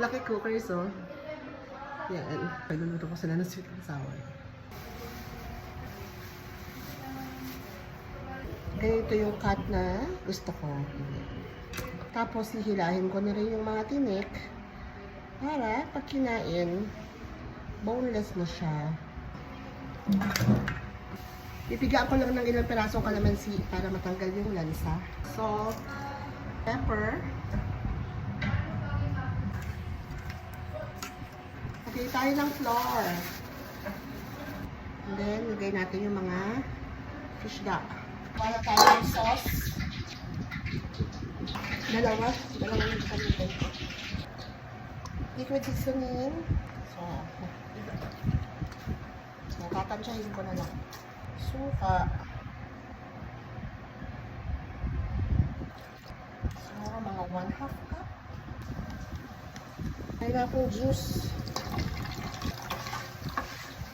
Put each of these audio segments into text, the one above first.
Lucky cookers, oh. Yan. Pagluluto ko sila ng sweet and sour. Ganito yung cut na gusto ko. Tapos, hihilahin ko na rin yung mga tinik para pag kinain, boneless na siya. Pipigaan ko lang ng ilang pirasong kalamansi para matanggal yung lansa. Salt, pepper, Lagay tayo ng flour. And then, lagay natin yung mga fish duck. Wala tayo ng sauce. Dalawa. Dalawa yung gamitin ko. Liquid seasoning. So, so tatansyahin ko na lang. Suka. Siguro mga one half cup. Pineapple juice.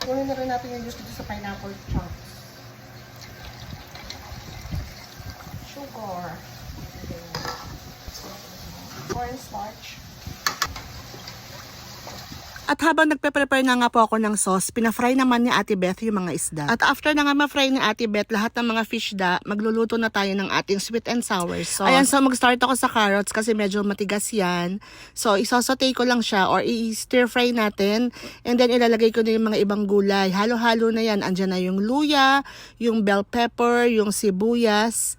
Kunin na rin natin yung juice dito sa pineapple chunks. Sugar. Cornstarch. At habang nagpe-prepare na nga po ako ng sauce, pinafry naman ni Ate Beth yung mga isda. At after na nga ma-fry ni Ate Beth lahat ng mga fish da, magluluto na tayo ng ating sweet and sour sauce. Ayan, so mag-start ako sa carrots kasi medyo matigas yan. So, isosote ko lang siya or i-stir fry natin. And then, ilalagay ko na yung mga ibang gulay. Halo-halo na yan. Andyan na yung luya, yung bell pepper, yung sibuyas.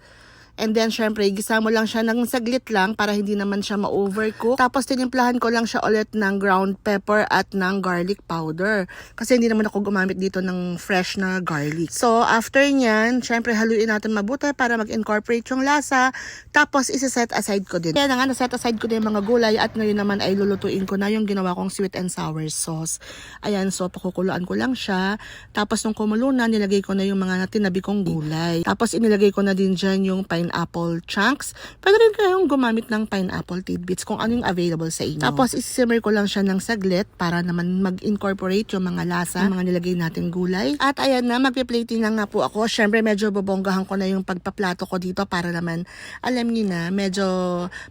And then, syempre, gisa mo lang siya ng saglit lang para hindi naman siya ma-overcook. Tapos, tinimplahan ko lang siya ulit ng ground pepper at ng garlic powder. Kasi hindi naman ako gumamit dito ng fresh na garlic. So, after nyan, syempre, haluin natin mabuti para mag-incorporate yung lasa. Tapos, isa-set aside ko din. Kaya na nga, na-set aside ko din yung mga gulay at ngayon naman ay lulutuin ko na yung ginawa kong sweet and sour sauce. Ayan, so, pakukuluan ko lang siya. Tapos, nung kumulo na, nilagay ko na yung mga tinabi kong gulay. Tapos, inilagay ko na din dyan yung pineapple chunks. Pwede rin kayong gumamit ng pineapple tidbits kung ano yung available sa inyo. Tapos, isisimmer ko lang siya ng saglit para naman mag-incorporate yung mga lasa, yung mga nilagay natin gulay. At ayan na, magpi-plating na po ako. Syempre, medyo bobonggahan ko na yung pagpaplato ko dito para naman, alam niyo na, medyo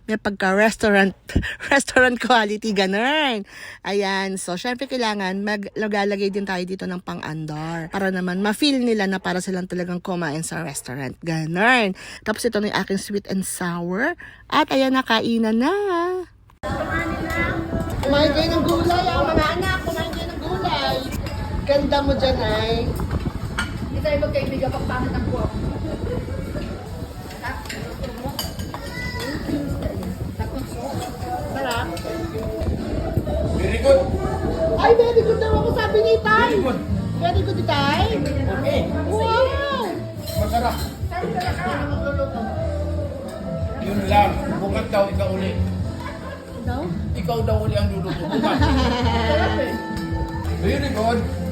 may pagka-restaurant, restaurant quality, ganun. Ayan, so syempre kailangan maglalagay din tayo dito ng pang-andar para naman ma-feel nila na para silang talagang kumain sa restaurant. Ganun. Tapos ito na yung aking sweet and sour. At ayan na, kainan na. Kumain kayo ng gulay, ah, mga anak. Kumain kayo ng gulay. Ganda mo dyan, ay. Hindi tayo magkaibigan pag pangit ang buhok. Sarap. Very good. Ay, very good daw ako sabi ni Tay. Very good. Very good, Tay. Okay. Wow! Masarap. Yun lang. Bukat daw ikaw uli. Daw? Ikaw daw uli ang luluto. Bukat. Very good.